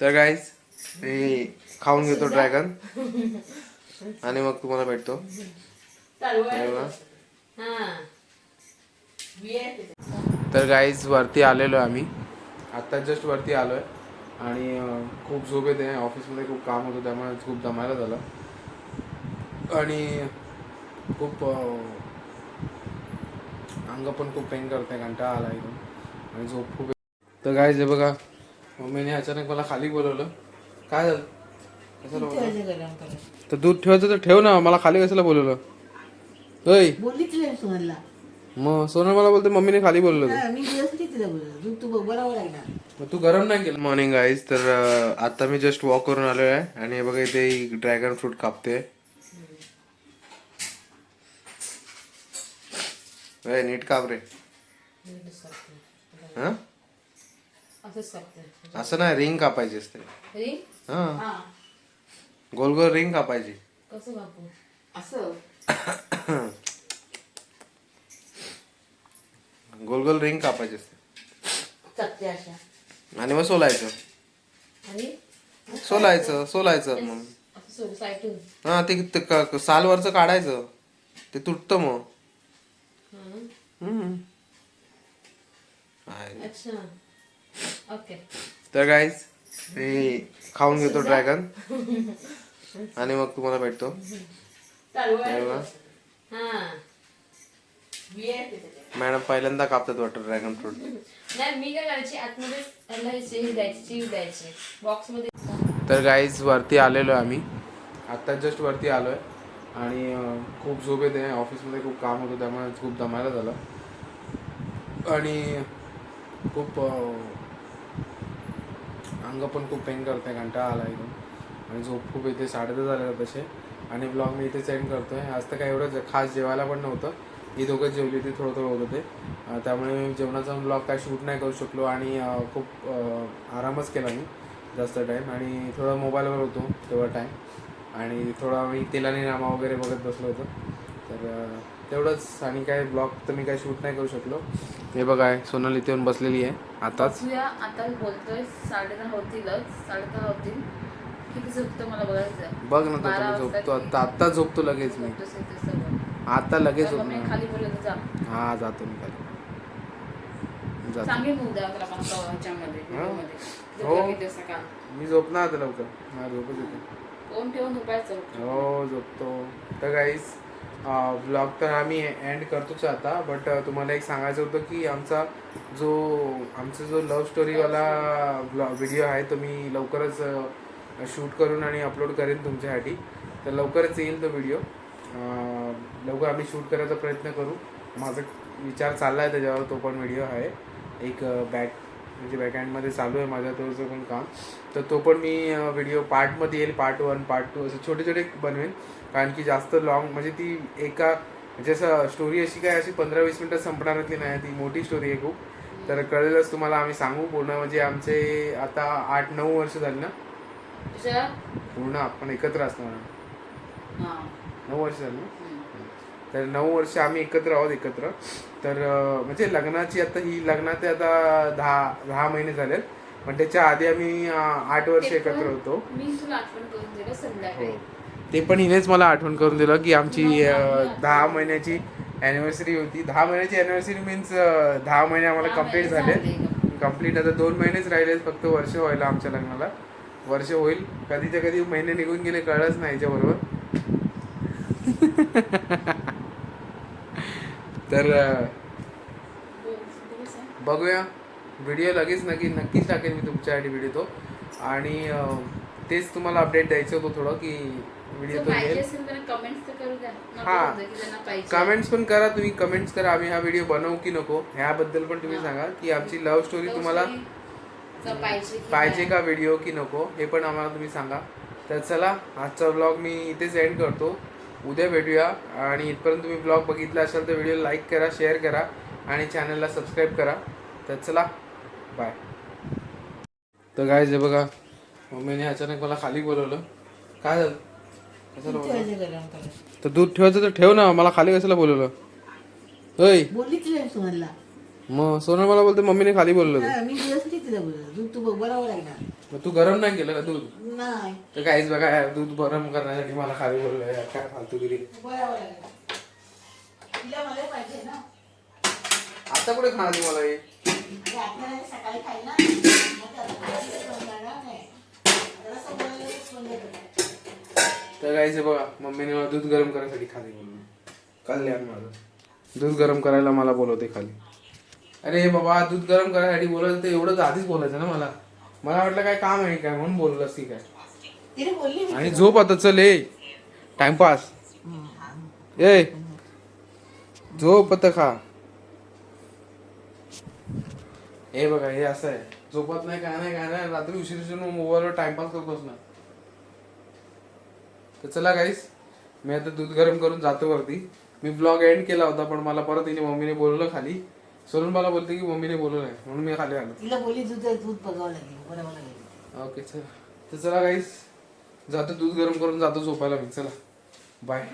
तर गाईज मी खाऊन घेतो ड्रॅगन आणि मग तुम्हाला भेटतो. तर गाईज वरती आलेलो आहे आम्ही. आत्ता जस्ट वरती आलो आहे. आणि खूप झोप येते. ऑफिसमध्ये खूप काम होतं त्यामुळे खूप दमायला झालं. आणि खूप अंग पण खूप पेन करते कंटाळा आला एकदम आणि झोप खूप. तर गाईज हे बघा मम्मीने अचानक मला खाली बोलवलं. काय झालं? तर दूध ठेवायचं तर ठेव ना मला खाली कशाला बोलवलं? होय. बोललीच नाही सोनलला मग सोनल मला बोलते मम्मीने खाली बोलवलं मी दिवस तिला बोललो तू तू बरोबर लागणार मग तू गरम नाही केलं? मॉर्निंग गाईज तर आता मी जस्ट वॉक करून आलो आहे आणि हे बघा इथे ड्रॅगन फ्रूट कापते ए, नीट काप रे हा? असं नाही रिंग कापायची असते. रिंग? हा. गोल गोल रिंग कापायची. कसं बापू असं. गोल गोल रिंग कापायची असते. चकते अशा. आणि मग सोलायचं. आणि? सोलायचं सोलायचं मग. हा ते ते क- सालवरचं काढायचं. ते तुटतं मग हं. हम्म. आहे. अच्छा ओके तर गाईज मी खाऊन घेतो ड्रॅगन आणि मग तुम्हाला भेटतो. मॅडम पहिल्यांदा कापतात वाटतं ड्रॅगन फ्रूट नाही मी काय करायची? आतमध्ये त्याला चीज द्यायची चीज द्यायची. बॉक्समध्ये तर गाईज वरती आलेलो आहे आम्ही. आत्ता जस्ट वरती आलो आहे आणि खूप झोप येते. ऑफिसमध्ये खूप काम होतं त्यामुळे खूप दमायला झालं. आणि खूप अंग पण खूप पेन करते कंटाळा आला एकदम. आणि झोप खूप येते साडे झालेलं तसे. आणि ब्लॉग मी इथे सेंड करतो आहे आज तर काय एवढं खास जेवायला पण नव्हतं. ही दोघं जेवली होती थोडं थोडं होतं. ते त्यामुळे जेवणाचा ब्लॉग काय शूट नाही करू शकलो आणि खूप आरामच केला मी जास्त टाईम आणि थोडं मोबाईलवर होतो तेवढा टाईम आणि थोडा मी तेलाने नामा वगैरे बघत बसलो होतो. तर तेवढंच आणि काय ब्लॉग तर मी काय शूट नाही करू शकलो. हे बघा सोनल इथे येऊन बसलेली आहे. आताच. आता बोलतोय साडे दहा होतीलच साडे दहा होतील. किती झोपतो मला बघायचं बघ ना तो झोपतो. आता आत्ता झोपतो लगेच मी. आता लगेच झोपणार. खाली जा. हा जातो मी खाली. हा? मी झोपणार आता लवकर. मला झोपच येते ठेवून झोपायचं हो झोपतो. तर गाईज ब्लॉग तर आम्ही एंड करतोच आता बट तुम्हाला एक सांगायचं होतं की आमचा जो आमचा जो लव्ह स्टोरीवाला ब्लॉग व्हिडिओ आहे तो मी लवकरच शूट करून आणि अपलोड करेन तुमच्यासाठी. तर लवकरच येईल तो व्हिडिओ लवकर आम्ही शूट करायचा प्रयत्न करू. माझा विचार चालला आहे त्याच्यावर तो पण व्हिडिओ आहे. एक बॅक म्हणजे बॅकहँडमध्ये चालू आहे माझ्या तोचं पण काम. तर तो पण मी व्हिडिओ पार्टमध्ये येईल पार्ट वन पार्ट टू असे छोटे छोटे बनवेन. कारण की जास्त लॉंग म्हणजे ती एका म्हणजे असं स्टोरी अशी काय अशी पंधरा वीस मिनटात संपणारातली नाही. ती मोठी स्टोरी आहे खूप. तर कळेलच तुम्हाला आम्ही सांगू पूर्ण. म्हणजे आमचे आता आठ नऊ वर्ष झाली ना? पूर्ण आपण एकत्र असणार हा. नऊ वर्ष झाली. तर नऊ वर्ष आम्ही एकत्र आहोत एकत्र. तर म्हणजे लग्नाची आता ही लग्नाचे आता दहा दहा महिने झालेत. पण त्याच्या आधी आम्ही आठ वर्ष एकत्र होतो. हो. ते पण हिनेच मला आठवण करून दिलं की आमची दहा महिन्याची अॅनिव्हर्सरी होती. दहा महिन्याची अॅनिव्हर्सरी मीन्स दहा महिने आम्हाला कंप्लीट झाले झाले. कंप्लीट आता दोन महिनेच राहिले फक्त वर्ष व्हायला आमच्या लग्नाला. वर्ष होईल. कधीच्या कधी महिने निघून गेले कळलंच नाही याच्याबरोबर. तर. बघूया. व्हिडिओ लगेच नक्की नक्कीच टाकेल मी तुमच्यासाठी व्हिडिओ तो. आणि तेच तुम्हाला अपडेट द्यायचं होतं थोडं की व्हिडिओ तो येईल हा. कमेंट्स पण करा तुम्ही. कमेंट्स करा. आम्ही हा व्हिडिओ बनवू की नको? ह्याबद्दल पण तुम्ही. सांगा की आमची लव्ह स्टोरी तुम्हाला पाहिजे की पाहिजे नाही? का व्हिडिओ की नको? हे पण आम्हाला तुम्ही सांगा. तर चला आजचा ब्लॉग मी इथेच एंड करतो. उद्या भेटूया. आणि इथपर्यंत तुम्ही ब्लॉग बघितला असाल तर व्हिडिओ लाईक करा शेअर करा आणि चॅनलला सबस्क्राईब करा. तर चला बाय तर काय जे बघा मम्मीने अचानक मला खाली बोलवलं. काय झालं? कशाला बोलवलं? तर दूध ठेवायचं तर ठेव ना मला खाली कशाला बोलवलं? होय मग सोनल मला बोलते मम्मीने खाली बोललं हा, मी दिवस बोलत दूध तू बरोबर लागणार मग तू गरम नाही केलं का दूध? नाही. तर काहीच बघा दूध गरम करण्यासाठी मला खाली बोललं यार, काय पाहिजे ना. आता कुठे खाणार ती मला हे. तर काहीच बघा मम्मीने मला दूध गरम करायसाठी खाली बोललं कल्याण माझं? दूध गरम करायला मला बोलवते खाली. अरे बाबा दूध गरम करायसाठी बोलायचं तर एवढंच आधीच बोलायचं ना मला. मला वाटलं काय काम आहे काय म्हणून बोललं असती काय. बोलली आणि झोप आता चल ए टाइमपास ए झोप आता खा. हे बघा हे असं आहे. झोपत नाही काय नाही काय नाही. रात्री उशीर उशीर मोबाईलवर टाइमपास करत बसणार तर चला गाईस मी आता दूध गरम करून जातो वरती. मी ब्लॉग एंड केला होता पण मला परत तिने मम्मीने बोलवलं खाली. सोनून मला बोलते की मम्मीने बोलवलं नाही म्हणून मी खाली आलो. तिला बोलली दूध दूध बघावं लागेल ओके चला. तर चला गाईस जातो दूध गरम करून जातो झोपायला मी. चला. बाय?